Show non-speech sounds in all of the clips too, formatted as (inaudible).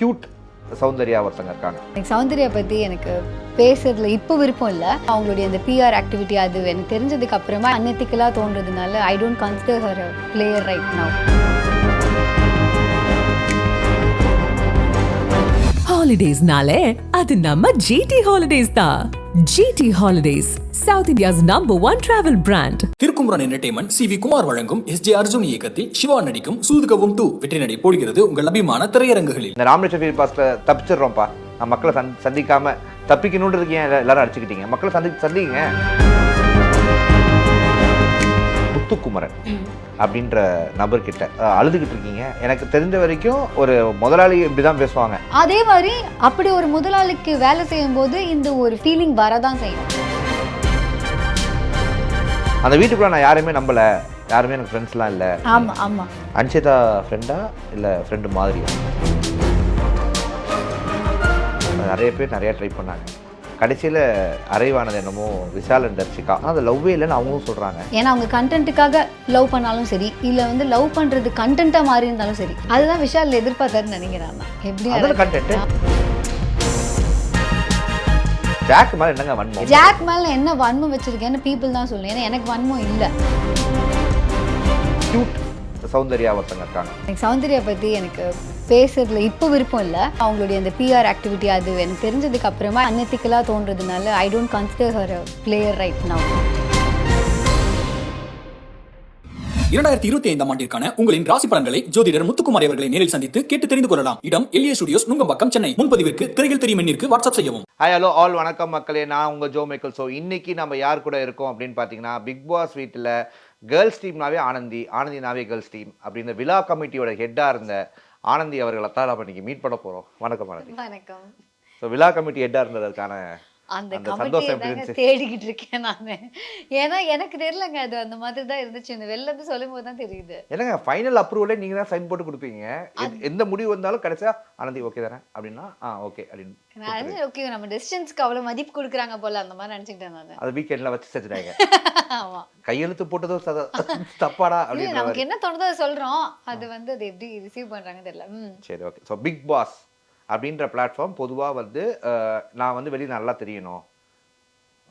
Cute Soundarya ஒருத்தங்க இருக்காங்க. எனக்கு சௌந்தர்யா பற்றி எனக்கு பேசுறதுல இப்போ விருப்பம் இல்லை. அவங்களுடைய அந்த பிஆர் ஆக்டிவிட்டி அது எனக்கு தெரிஞ்சதுக்கு அப்புறமா அன்எத்திக்கலாக தோன்றதுனால I don't consider her player right now ஹாலிடேஸ்னாலே அது நம்ம ஜிடி ஹாலிடேஸ் தான் GT holidays South India's number one travel brand Thirukumaran entertainment C V Kumar வழங்கும் எஸ் ஜே அர்ஜுன் இயக்கத்தில் சிவா நடிக்கும் சூதுகவும் டூ வெற்றி நடை போடுகிறது உங்கள் அபிமான திரையரங்குகளில். இந்த ஃபீல் பாஸ்ல தப்பிச்சிடுறோம்ப்பா. நான் மக்களை சந் சந்திக்காம தப்பிக்கணுன்றதுக்கு ஏன் எல்லா- எல்லாரும் அடிச்சுக்கிட்டீங்க? மக்களை சந்தி சந்திங்க முத்துக்குமரன். அப்படின்ற நபர்கிட்ட அழுதுகிட்டு இருக்கீங்க. எனக்கு தெரிஞ்ச வரைக்கும் ஒரு முதலாளி இப்படிதான் பேசுவாங்க. அதே மாதிரி அப்படி ஒரு முதலாளிக்கு வேலை செய்யும்போது இந்த ஒரு ஃபீலிங் வரதான் செய்யும். அந்த வீட்டுக்குள்ள நான் யாரையுமே நம்பல. யாருமே எனக்கு ஃப்ரெண்ட்ஸ்லாம் இல்லை. ஆமா ஆமா. அன்ஷிதா ஃப்ரெண்டா இல்லை ஃப்ரெண்டு மாதிரியா? நிறைய பேர் நிறைய ட்ரை பண்ணாங்க. கடைசியில் அரைவானது என்னமோ விஷால் அண்ட் தர்ஷிகா. ஆனால் அது லவ்வே இல்லைன்னு அவங்களும் சொல்கிறாங்க ஏன்னா அவங்க கண்டென்ட்டுக்காக லவ் பண்ணாலும் சரி இல்லை வந்து லவ் பண்றது கண்டென்ட்டாக மாறி இருந்தாலும் சரி அதுதான் விஷால் எதிர்பார்த்தாருன்னு நினைக்கிறேன் நான். எப்படி அதில் கண்டென்ட் ஜாக் மேலே என்னங்க வன்மம்? ஜாக் மேல என்ன வன்மம் வச்சிருக்கேன்னு பீப்புள் தான் சொல்லணும். ஏன்னா எனக்கு வன்மம் இல்லை. கியூட் சௌந்தர்யா ஒருத்தங்க இருக்காங்க. எனக்கு சௌந்தர்யா பற்றி எனக்கு பேசுறதுல இப்போ விருப்பம் இல்லை. அவங்களுடைய அந்த பிஆர் ஆக்டிவிட்டி அது எனக்கு தெரிஞ்சதுக்கு அப்புறமா அன்எத்திக்கலாக தோன்றதுனால I don't consider her player right now இரண்டாயிரத்தி இருபத்தி ஐந்தாம் ஆண்டிற்கான உங்களின் ராசி பலன்களை ஜோதிடர் முத்துக்குமார் அவர்களை நேரில் சந்தித்து கேட்டு தெரிந்து கொள்ளலாம். இடம் L A studios Nungambakkam Chennai. முன்பதிவிற்கு திரையில் தெரியும் எண்ணிற்கு வாட்ஸ்அப் செய்யவும். ஹாய் ஹலோ ஆல் வணக்கம் மக்களே. நான் உங்கள் ஜோ மைக்கேல். ஸோ இன்னைக்கு நம்ம யார் கூட இருக்கோம் அப்படின்னு பார்த்தீங்கன்னா பிக் பாஸ் வீட்டில் கேர்ள்ஸ் டீம்னாவே ஆனந்தி ஆனந்தினாவே கேர்ள்ஸ் டீம் அப்படின்னு விழா கமிட்டியோட ஹெட்டாக இருந்த ஆனந்தி அவர்களை தான் நம்ம இன்னைக்கு மீட் பண்ண போகிறோம் வணக்கம் ஆனந்தி. வணக்கம். ஸோ விழா கமிட்டி ஹெட்டாக இருந்ததற்கான அந்த கமிட்டியை? தேடிக்கிட்டு இருக்கேன் நான். ஏன்னா எனக்கு தெரியலங்க அது அந்த மாதிரி தான் இருந்துச்சு. இந்த வெளில இருந்து சொல்லும் போது தான் தெரியுது. என்னங்க ஃபைனல் அப்ரூவலே நீங்கள் தான் சைன் போட்டு கொடுப்பீங்க? எந்த முடிவு வந்தாலும் கடைசியா ஆனந்தி ஓகே தானே? அப்படின்னா ஆ ஓகே அப்படின்னு நான் ஓகே நம்ம டிஸ்டன்ஸ்க்கு அவ்வளவு மதிப்பு கொடுக்குறாங்க போல. அந்த மாதிரி நினைச்சுக்கிட்டேன் நான். அது வீக்கெண்டில் வச்சு செஞ்சுட்டாங்க. (laughs) ஆமா. கையெழுத்து போட்டதும் சத- தப்பாடா இல்ல, அப்படின்ற நமக்கு என்ன தோணுதோ சொல்றோம். அது வந்து அது எப்படி ரிசீவ் பண்றாங்க தெரியல. சரி ஓகே ஸோ பிக் பாஸ் அப்படின்ற பிளாட்ஃபார்ம் பொதுவாக வந்து நான் வந்து வெளியே நல்லா தெரியணும்.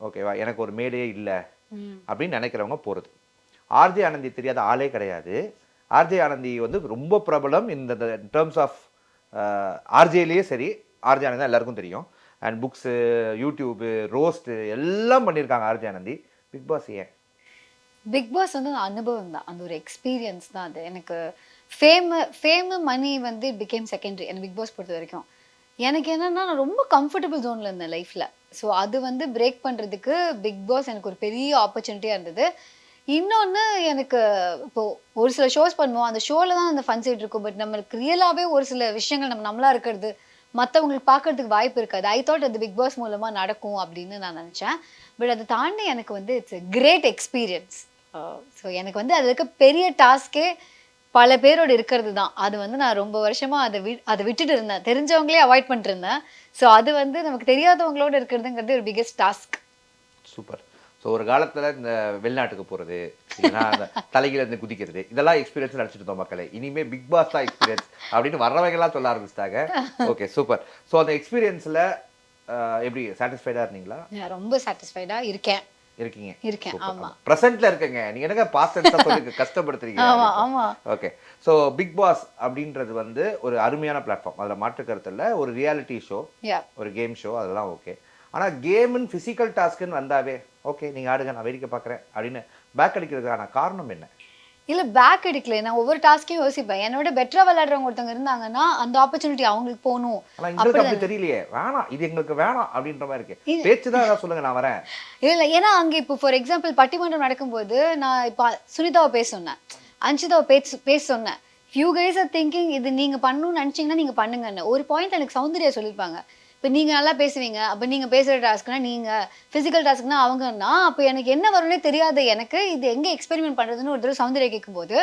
ஓகேவா எனக்கு ஒரு மேடையே இல்லை. அப்படின்னு நினைக்கிறவங்க போகிறது ஆர்ஜே ஆனந்தி தெரியாத ஆளே கிடையாது. ஆர்ஜே ஆனந்தி வந்து ரொம்ப பிரபலம் இந்த டேர்ம்ஸ் ஆஃப் ஆர்ஜேலேயே சரி ஆர்ஜே ஆனந்தி தான் எல்லாருக்கும் தெரியும். அண்ட் புக்ஸு யூடியூபு ரோஸ்ட்டு எல்லாம் பண்ணியிருக்காங்க ஆர்ஜே ஆனந்தி. பிக் பாஸ் ஏன்? பிக் பாஸ் வந்து அனுபவம் தான் அந்த ஒரு எக்ஸ்பீரியன்ஸ் தான் அது. எனக்கு ஃபேமு ஃபேமு மணி வந்து பிகேம் செகண்டரி எனக்கு பிக் பாஸ் பொறுத்த வரைக்கும். எனக்கு என்னன்னா நான் ரொம்ப கம்ஃபர்டபுள் ஜோனில் இருந்தேன் லைஃப்பில் ஸோ அது வந்து பிரேக் பண்ணுறதுக்கு பிக் பாஸ் எனக்கு ஒரு பெரிய ஆப்பர்ச்சுனிட்டியாக இருந்தது. இன்னொன்று எனக்கு இப்போ ஒரு சில ஷோஸ் பண்ணுவோம். அந்த ஷோவில் தான் அந்த ஃபன் சைட் இருக்கும். பட் நம்மளுக்கு ரியலாகவே ஒரு சில விஷயங்கள் நம்ம நம்மளா இருக்கிறது மற்றவங்களுக்கு பார்க்கறதுக்கு வாய்ப்பு இருக்காது. ஐ தாட் அது பிக் பாஸ் மூலமாக நடக்கும் அப்படின்னு நான் நினச்சேன். பட் அதை தாண்டி எனக்கு வந்து இட்ஸ் கிரேட் எக்ஸ்பீரியன்ஸ் ஸோ எனக்கு வந்து அது இருக்க பெரிய டாஸ்கே பல பேரோட இருக்கிறது தான். அது வந்து நான் ரொம்ப வருஷமா அதை வி அதை விட்டுட்டு இருந்தேன். தெரிஞ்சவங்களே அவாய்ட் பண்ணிட்டு இருந்தேன் ஸோ அது வந்து நமக்கு தெரியாதவங்களோட இருக்கிறதுங்கிறது ஒரு பிக்கெஸ்ட் டாஸ்க் சூப்பர். ஸோ ஒரு காலத்தில் இந்த வெளிநாட்டுக்கு போகிறது இல்லைன்னா அந்த தலைகீழ இருந்து குதிக்கிறது இதெல்லாம் எக்ஸ்பீரியன்ஸ் நினச்சிட்டு இருந்தோம் மக்களே. இனிமே பிக் பாஸ் தான் எக்ஸ்பீரியன்ஸ் அப்படின்னு வர்றவங்கலாம் சொல்ல ஆரம்பிச்சிட்டாங்க. ஓகே சூப்பர் ஸோ அந்த எக்ஸ்பீரியன்ஸில் எப்படி சாட்டிஸ்ஃபைடாக இருந்தீங்களா? நான் ரொம்ப சாட்டிஸ்ஃபைடாக இருக்கேன். இருக்கீங்க. இருக்கேன் ஆமா. ப்ரெசென்ட்ல இருக்கேங்க. நீங்க என்னங்க பாஸ்ட் சொல்லி கஷ்டப்படுத்துறீங்க? ஆமா ஆமா. ஓகே ஸோ பிக் பாஸ் அப்படின்றது வந்து ஒரு அருமையான பிளாட்ஃபார்ம் அதில் மாற்று கருத்து இல்ல ஒரு ரியாலிட்டி ஷோ ஒரு கேம் ஷோ அதெல்லாம் ஓகே ஆனா கேம்னு ஃபிசிக்கல் டாஸ்க்குன்னு வந்தாவே ஓகே நீங்க ஆடுங்க நான் வேடிக்கை பார்க்குறேன் அப்படின்னு பேக் அடிக்கிறதுக்கான காரணம் என்ன? இல்ல பேக் அடிக்கல நான் ஒவ்வொரு டாஸ்க்கையும் யோசிப்பேன். என்னோட பெட்டரா விளையாடுறவங்க ஒருத்தவங்க இருந்தாங்கன்னா அந்த ஆப்பர்ச்சுனிட்டி அவங்களுக்கு போகணும். எங்களுக்கு அப்படி தெரியலையே. வேணாம். இது எங்களுக்கு வேணாம் அப்படின்ற மாதிரி இருக்கு. பேச்சு தான் ஏதாவது சொல்லுங்க நான் வரேன். இல்ல ஏன்னா அங்க இப்போ ஃபார் எக்ஸாம்பிள் பட்டிமன்றம் நடக்கும்போது நான் இப்போ சுனிதாவை பேச சொன்னேன். அன்ஷிதாவை பேச பேச சொன்னேன். ஃபியூ கைஸ் ஆர் திங்கிங் இது நீங்க பண்ணணும்னு நினைச்சீங்கன்னா நீங்க பண்ணுங்கன்னு. ஒரு பாயிண்ட் எனக்கு சௌந்தர்யா சொல்லியிருப்பாங்க. இப்போ நீங்கள் நல்லா பேசுவீங்க. அப்போ நீங்கள் பேசுகிற டாஸ்க்னா நீங்கள் ஃபிசிக்கல் டாஸ்க்னா அவங்கன்னா அப்போ எனக்கு என்ன வரும்னே தெரியாது எனக்கு இது எங்கே எக்ஸ்பெரிமெண்ட் பண்ணுறதுன்னு ஒரு தடவை சௌந்தர்யா கேட்கும்போது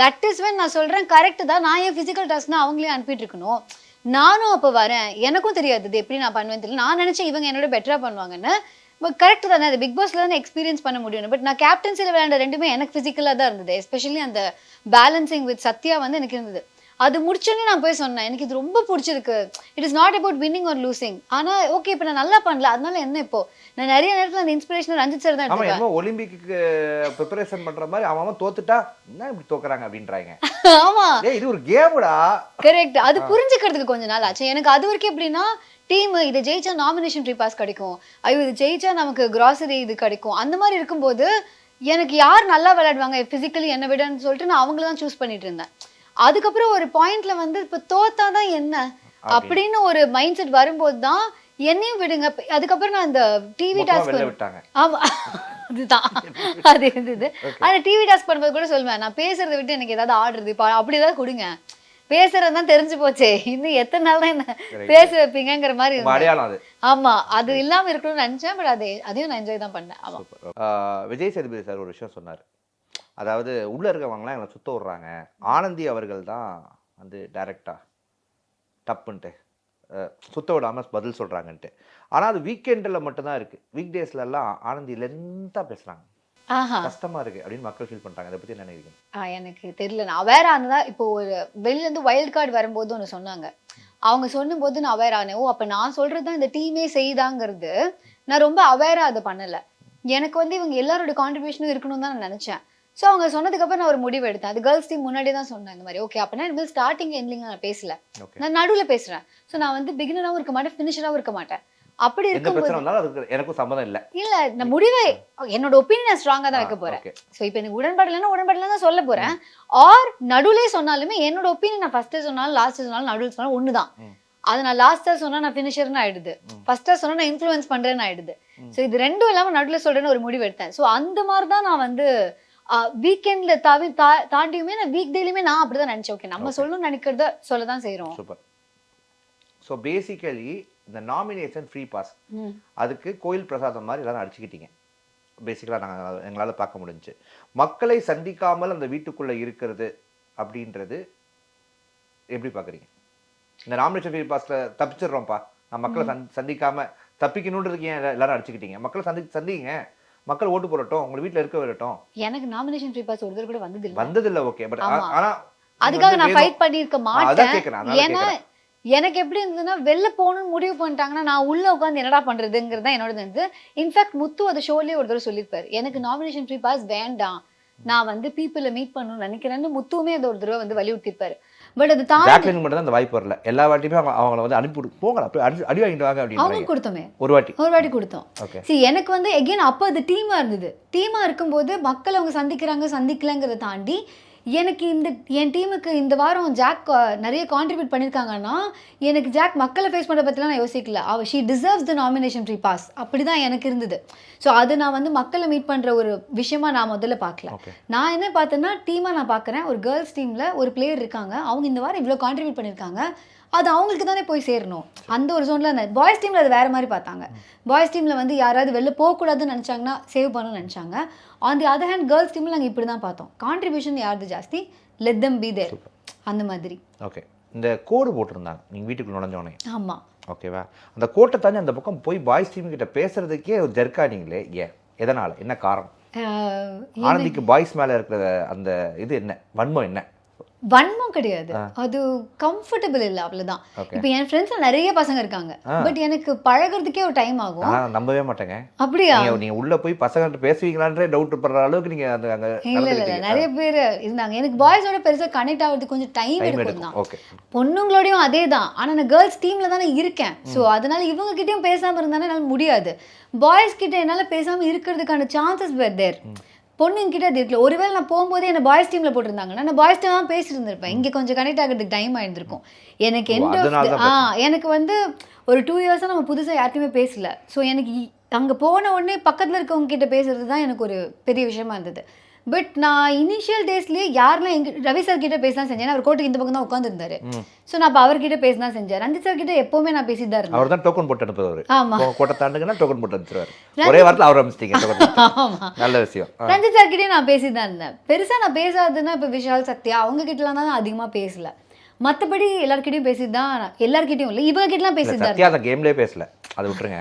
தட் இஸ் வென் நான் சொல்கிறேன் கரெக்டு தான். நான் ஏன் ஃபிசிக்கல் டாஸ்க்னா அவங்களே அனுப்பிட்டு இருக்கணும் நானும் அப்போ வரேன். எனக்கும் தெரியாது. இது எப்படி நான் பண்ணுவேன்னு தெரியல. நான் நினச்சேன் இவங்க என்னோட பெட்டராக பண்ணுவாங்கன்னு. பட் கரெக்ட் தானே. அது பிக் பாஸ்ல தான் எக்ஸ்பீரியன்ஸ் பண்ண முடியும் பட் நான் கேப்டன்சியில் விளையாண்ட ரெண்டுமே எனக்கு ஃபிசிக்கலாக தான் இருந்தது. எஸ்பெஷலி அந்த பேலன்சிங் வித் சத்யா வந்து எனக்கு இருந்தது. அது முடிச்சோடனே நான் போய் சொன்னேன் எனக்கு இது ரொம்ப பிடிச்சிருக்கு. It is not about winning or losing ஆனா ஓகே இப்போ நான் நல்லா பண்ணல. அதனால என்ன இப்போ? நான் நிறைய நேரத்துல அந்த இன்ஸ்பிரேஷன் ரஞ்சித் சார் தான் என்னமோ ஒலிம்பிக்கு ப்ரிப்பரேஷன் பண்ற மாதிரி அவன் அவன் தோத்துட்டா என்ன இப்படி தோக்குறாங்க அப்படின்றாங்க. (laughs) ஆமா. இது ஒரு கேமுடா. கரெக்ட் அது புரிஞ்சுக்கிறதுக்கு கொஞ்ச நாள் ஆச்சு. எனக்கு அது வரைக்கும் எப்படின்னா டீம் இதை ஜெயிச்சா நாமினேஷன் ஃப்ரீ பாஸ் கிடைக்கும். ஐயோ இது ஜெயிச்சா நமக்கு கிராசரி இது கிடைக்கும். அந்த மாதிரி இருக்கும்போது எனக்கு யார் நல்லா விளையாடுவாங்க பிசிக்கலி என்ன விடன்னு சொல்லிட்டு நான் அவங்கள தான் சூஸ் பண்ணிட்டு இருந்தேன். அதுக்கப்புறம் ஒரு பாயிண்ட்ல வந்து இப்போ தோத்தாதான் என்ன? அப்படின்னு ஒரு மைண்ட் செட் வரும்போது தான் என்னையும் விடுங்க. அதுக்கப்புறம் நான் இந்த டிவி டாஸ்க் ஆமா. அதுதான். அது இருந்தது ஆனா டிவி டாஸ்க் பண்ணும்போது கூட சொல்லுவேன் நான் பேசுறதை விட்டு எனக்கு ஏதாவது ஆடுறது இப்போ அப்படி ஏதாவது கொடுங்க. பேசுறது தான் தெரிஞ்சு போச்சே. இன்னும் எத்தனை நாள் தான் என்ன பேச வைப்பீங்கங்கிற மாதிரி ஆமா. அது இல்லாம இருக்கணும்னு நினைச்சேன் பட் அது அதையும் நான் என்ஜாய் தான் பண்ணேன். ஆமா. விஜய் சேதுபதி சார் ஒரு விஷயம் சொன்னார். அதாவது உள்ள இருக்கவங்களாம் எங்களை சுத்த விடுறாங்க. ஆனந்தி அவர்கள் தான் வந்து டைரக்டா டப்புன்ட்டு அஹ் சுத்த விடாம பதில் சொல்றாங்கன்ட்டு. ஆனா அது வீக்கெண்டில் மட்டும்தான் இருக்கு. வீக் டேஸ்ல எல்லாம் ஆனந்தி லென்த்தா பேசுறாங்க. ஆஹா. கஷ்டமா இருக்கு அப்படின்னு மக்கள் ஃபீல் பண்றாங்க. அதை பத்தி என்ன நினைக்கிறீங்க? ஆ, எனக்கு தெரியல. நான் அவேர் ஆனதா இப்போ ஒரு வெளில இருந்து வைல்ட் கார்டு வரும்போது ஒன்று சொன்னாங்க. அவங்க சொன்னும்போது நான் அவேர் ஆனேன். ஓ அப்போ நான் சொல்றது தான் இந்த டீமே செய்தாங்கிறது. நான் ரொம்ப அவேராக அதை பண்ணலை. எனக்கு வந்து இவங்க எல்லாரோட கான்ட்ரிபியூஷனும் இருக்கணும் தான் நான் நினச்சேன். ஸோ அவங்க சொன்னதுக்கப்புறம் நான் ஒரு முடிவு எடுத்தேன். அது கேர்ள்ஸ் டீம் முன்னாடி தான் சொன்னேன் இந்த மாதிரி. ஓகே அப்படின்னா இனிமேல் ஸ்டார்டிங் எண்ட்லிங் நான் பேசல. நான் நடுவில் பேசுகிறேன் ஸோ நான் வந்து பிகினராகவும் இருக்க மாட்டேன் ஃபினிஷராகவும் இருக்க மாட்டேன். அப்படி இருக்கும்போது எனக்கும் சம்மதம் இல்லை. இல்ல நான் முடிவை என்னோட ஒப்பீனியன் ஸ்ட்ராங்கா தான் வைக்க போறேன். ஸோ இப்போ எனக்கு உடன்பாடு இல்லைன்னா உடன்பாடு இல்லைன்னா சொல்ல போறேன். ஆர் நடுவுலே சொன்னாலுமே என்னோட ஒப்பீனியன் நான் ஃபர்ஸ்ட் சொன்னாலும் லாஸ்ட் சொன்னாலும் நடுவில் சொன்னாலும் ஒன்று தான் ம். அது நான் லாஸ்டா சொன்னா நான் ஃபினிஷர்னு ஆயிடுது. ஃபர்ஸ்டா சொன்னா நான் இன்ஃப்ளூயன்ஸ் பண்றேன்னு ஆயிடுது. ஸோ இது ரெண்டும் இல்லாம நடுவில் சொல்றேன்னு ஒரு முடிவு எடுத்தேன். ஸோ அந்த மாதிரி தான் நான் வந்து வீக்கெண்ட்ல தவி தாண்டியுமே நான் வீக் டேலையுமே நான் அப்படிதான் நினைச்சேன். ஓகே நம்ம சொல்லணும்னு நினைக்கிறத சொல்ல தான் செய்றோம் சூப்பர் ஸோ பேசிக்கலி இந்த நாமினேஷன் ஃப்ரீ பாஸ். அதுக்கு கோயில் பிரசாதம் மாதிரி எல்லாரும் அடிச்சுக்கிட்டீங்க. பேசிக்கலாக நாங்கள் எங்களால் பார்க்க முடிஞ்சுச்சு மக்களை சந்திக்காமல் அந்த வீட்டுக்குள்ளே இருக்கிறது அப்படின்றது எப்படி பார்க்குறீங்க? இந்த நாமினேஷன் ஃப்ரீ பாஸில் தப்பிச்சிடுறோம்ப்பா. நான் மக்களை சந்தி சந்திக்காம தப்பிக்கணுன்றதுக்கு ஏன் எல்லா- எல்லாரும் அடிச்சுக்கிட்டீங்க? மக்களை சந்தி சந்திங்க. மக்கள் ஓட்டு போடட்டும் உங்க வீட்டில் இருக்க வரட்டும் எனக்கு நாமினேஷன் ஃப்ரீ பாஸ் ஒரு தடவை கூட வந்தது இல்ல வந்ததில்லை ஓகே பட். ஆனா அதுக்காக நான். ஃபைட் பண்ணியிருக்க அதான் மாட்டேன் ஏன்னா எனக்கு எப்படி இருந்ததுன்னா வெளில போகணும்னு முடிவு பண்ணிட்டாங்கன்னா நான் உள்ள உட்காந்து என்னடா பண்றதுங்கிறது தான் என்னோட இருந்தது. இன்ஃபேக்ட் முத்து அது ஷோலயே ஒரு தடவை சொல்லியிருப்பாரு. எனக்கு நாமினேஷன் ஃப்ரீ பாஸ் வேண்டாம். நான் வந்து பீப்புளை மீட் பண்ணணும்னு நினைக்கிறேன்னு முத்துவுமே அது ஒரு தடவை வந்து வலியுறுத்திருப்பாரு பட் அது ஜாக்லின் மட்டும் தான் அந்த வாய்ப்பு வரல. எல்லா வாட்டியுமே அவங்க அவங்கள வந்து அனுப்பி போங்கடா போய் அடி அடி வாங்கிட்டு வாங்க அவங்க அப்படின்னு கொடுத்தோமே. ஒரு வாட்டி. ஒரு வாட்டி கொடுத்தோம். ஓகே சரி எனக்கு வந்து எகெயின் அப்போ அது டீமாக இருந்தது. டீமாக இருக்கும்போது மக்கள் அவங்க சந்திக்கிறாங்க சந்திக்கலங்கிறத தாண்டி எனக்கு இந்த என் டீமுக்கு இந்த வாரம் ஜாக் நிறைய கான்ட்ரிபியூட் பண்ணியிருக்காங்கன்னா எனக்கு ஜாக் மக்களை ஃபேஸ் பண்ணுற பற்றிலாம் நான் யோசிக்கல. அவ she deserves the nomination free pass அப்படி தான் எனக்கு இருந்தது. ஸோ அது நான் வந்து மக்களை மீட் பண்ணுற ஒரு விஷயமா நான் முதல்ல பார்க்கல. நான் என்ன பார்த்தேன்னா டீமாக நான் பார்க்குறேன். ஒரு கேர்ள்ஸ் டீமில் ஒரு பிளேயர் இருக்காங்க. அவங்க இந்த வாரம் இவ்வளோ கான்ட்ரிபியூட் பண்ணியிருக்காங்க அது அவங்களுக்கு தானே போய் சேரணும். அந்த ஒரு ஜோனில் அந்த பாய்ஸ் டீமில் அது வேறு மாதிரி பார்த்தாங்க. பாய்ஸ் டீமில் வந்து யாராவது வெளில போகக்கூடாதுன்னு நினச்சாங்கன்னா சேவ் பண்ணணும்னு நினச்சாங்க. On the other hand girls டீமில் நாங்கள் இப்படி தான் பார்த்தோம். கான்ட்ரிபியூஷன் யாருது ஜாஸ்தி? லெட் தம் பி தேர் அந்த மாதிரி. ஓகே இந்த கோடு போட்டிருந்தாங்க. நீங்கள் வீட்டுக்குள்ள நுழைஞ்சோடனே ஆமாம் ஓகேவா அந்த கோட்டை தாண்டி அந்த பக்கம் போய் பாய்ஸ் டீம் கிட்ட பேசுறதுக்கே ஒரு ஜெர்க்கானீங்களே? ஏன்? எதனால? என்ன காரணம்? ஆனந்திக்கு பாய்ஸ் மேல இருக்கிற அந்த இது என்ன? வன்மம் என்ன? வன்மம் கிடையாது. அது கம்ஃபர்டபிள் இல்லை அவ்வளவுதான். இப்போ என் ஃப்ரெண்ட்ஸ்ல நிறைய பசங்க இருக்காங்க. பட் எனக்கு பழகுறதுக்கே ஒரு டைம் ஆகும். நான் நம்பவே மாட்டேங்க. அப்படியா? நீங்க உள்ள போய் பசங்கள்ட்ட பேசுவீங்களான்றே டவுட் படுற அளவுக்கு நீங்க அந்த இல்ல இல்ல நிறைய பேர் இருந்தாங்க. எனக்கு பாய்ஸோட பெருசா கனெக்ட் ஆகிறதுக்கு கொஞ்சம் டைம் எடுக்கும் தான். பொண்ணுங்களோடயும் அதே தான் ஆனா நான் கேர்ள்ஸ் டீம்ல தானே இருக்கேன். ஸோ அதனால இவங்க கிட்டயும் பேசாம இருந்தானே என்னால முடியாது. பாய்ஸ் கிட்ட என்னால பேசாம இருக்கிறதுக்கான சான்சஸ் வேர் தேர் பொண்ணுங்க கிட்ட அது இருக்கல. ஒருவேளை நான் போகும்போதே என்ன பாய்ஸ் டீம்ல போட்டிருந்தாங்கன்னா நான் பாய்ஸ் டீம் தான் பேசிட்டு இருந்திருப்பேன் இங்க கொஞ்சம் கனெக்ட் ஆகிறதுக்கு டைம் ஆயிருந்திருக்கும். எனக்கு எந்த ஆ எனக்கு வந்து ஒரு டூ இயர்ஸாக நம்ம புதுசா யார்கிட்டயுமே பேசல. ஸோ எனக்கு அங்க போன உடனே பக்கத்துல இருக்கவங்க கிட்ட பேசுறது தான் எனக்கு ஒரு பெரிய விஷயமா இருந்தது. பட் நான் இனிஷியல் டேஸ்லயே யாரெல்லாம் எங்க ரவி சார் கிட்ட பேச தான் செஞ்சேன் அவர் கோட்டுக்கு இந்த பக்கம் தான் உட்காந்துருந்தாரு ஸோ நான் அப்போ அவர்கிட்ட பேச தான் செஞ்சேன். ரஞ்சித் சார் கிட்ட எப்பவுமே நான் தான் இருந்தேன். அவர் தான் டோக்கன் போட்டு அனுப்புறவர். ஆமா. கோட்டை தாண்டுங்கன்னா டோக்கன் போட்டு அனுப்பிச்சிருவாரு. ஒரே வாரத்தில் அவர் அனுப்பிச்சிட்டீங்க (laughs) நல்ல விஷயம். ரஞ்சித் சார் கிட்டே நான் பேசி தான் இருந்தேன். பெருசா நான் பேசாததுன்னா இப்போ விஷால் சத்யா அவங்க கிட்டலாம் தான் நான் அதிகமா பேசல. மத்தபடி எல்லார்கிட்டயும் பேசிட்டு தான் எல்லார்கிட்டயும் இல்லை இவங்க கிட்டலாம் பேசிட்டு தான் கேம்லயே பேசல. அதை விட்டுருங்க.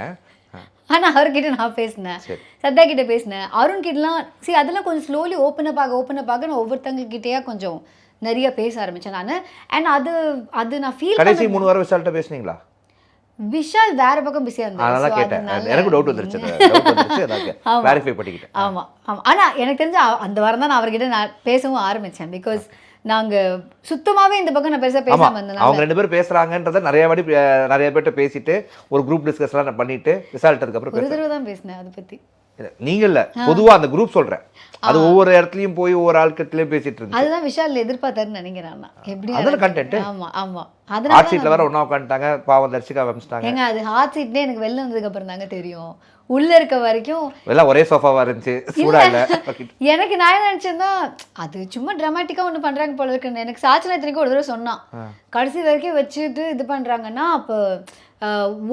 ஆ. ஆனா அவர்கிட்ட நான் பேசினேன். சத்யா கிட்ட பேசினேன். அருண் கிட்டலாம் சரி அதெல்லாம் கொஞ்சம் ஸ்லோலி ஓப்பன் அப் ஆக ஓப்பன் அப் ஆக நான் ஒவ்வொருத்தங்க கிட்டேயா கொஞ்சம் நிறைய பேச ஆரம்பிச்சேன் நான். அண்ட் அது அது நான் ஃபீல் கடைசி மூணு வாரம் விசால்ட்ட பேசுனீங்களா? விஷால் வேற பக்கம் பிஸியா இருந்தாரு So கேட்டேன். எனக்கு டவுட் வந்துருச்சு. டவுட் ஆமா. ஆமா ஆனா எனக்கு தெரிஞ்ச அந்த வாரம் தான் நான் அவர்கிட்ட நான் பேசவும் ஆரம்பிச்சேன். பிகாஸ் நாங்க சுத்தமாவே இந்த பக்கம் நான் பெருசா ஆமா பேசாம இருந்தனால அவங்க ரெண்டு பேரும் பேசுறாங்கன்றத நிறைய அஹ், நிறைய பேர்ட்ட பேசிட்டு ஒரு குரூப் டிஸ்கஸ்லாம் பண்ணிட்டு ரிசல்ட் அதுக்கப்புறம் ஒரு தடவை தான் பேசினேன் அதை பத்தி. இல்ல, நீங்க இல்ல பொதுவா அந்த குரூப் சொல்றேன். அது ஒவ்வொரு இடத்துலயும் போய் ஒவ்வொரு ஆட்கிட்டலயும் பேசிட்டு இருக்கு அதுதான் விஷால் எதிர்பார்த்தாருன்னு நினைக்கிறேன் நான். எப்படி அதான எனக்கு- content. ஆமா ஆமா. ஹாட் அதனால சீட்ல வேற ஒண்ணா உட்காந்துட்டாங்க பாவம் தர்ஷிகா வமிச்சிட்டாங்க ஏங்க அது ஹாட் சீட்னே எனக்கு வெளில வந்ததுக்கு அப்புறம் தாங்க தெரியும். உள்ள இருக்க வரைக்கும் எல்லாம் ஒரே சோஃபாவா இருந்துச்சு சூடா இல்ல. எனக்கு நான் என்ன நினைச்சேன்னா அது சும்மா ட்ராமாட்டிக்கா ஒண்ணு பண்றாங்க போல இருக்குன்னு எனக்கு சாச்சனா இத்தனைக்கும் ஒரு தடவை சொன்னான். கடைசி வரைக்கும் வச்சுட்டு இது பண்றாங்கன்னா அப்போ